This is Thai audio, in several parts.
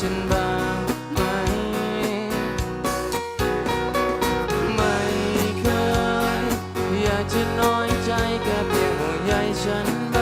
ฉันบ้างไหม ไม่เคย อยากจะน้อยใจแค่เพียงห่วงใยฉันบ้าง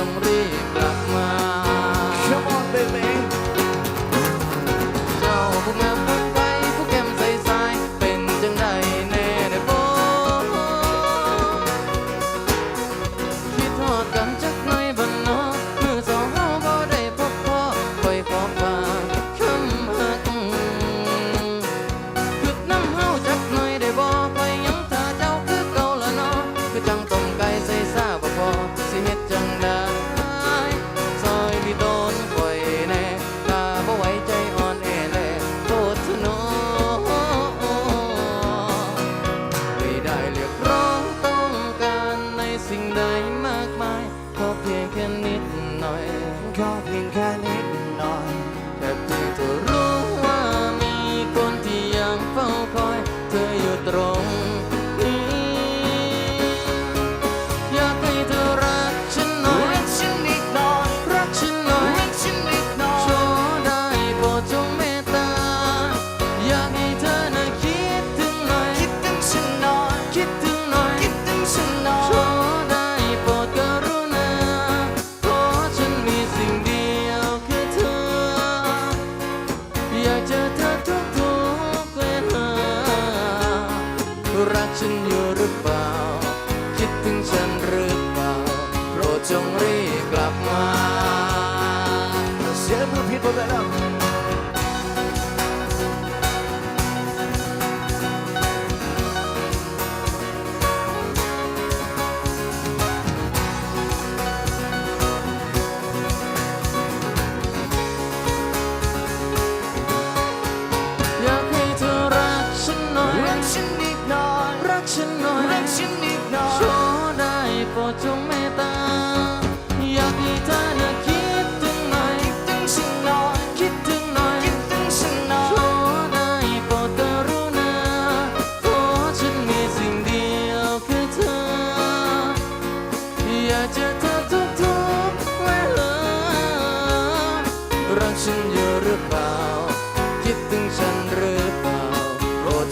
จงร แค่นิดหน่อยแค่เพียงตัวึงฉันหรือเปล่า โปรดจงรีบกลับมาเสียงมือผิดหมดแล้ว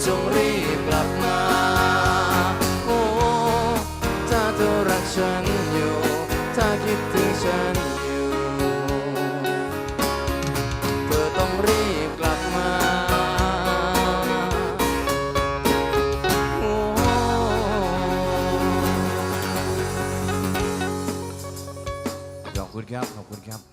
จงรีบกลับมา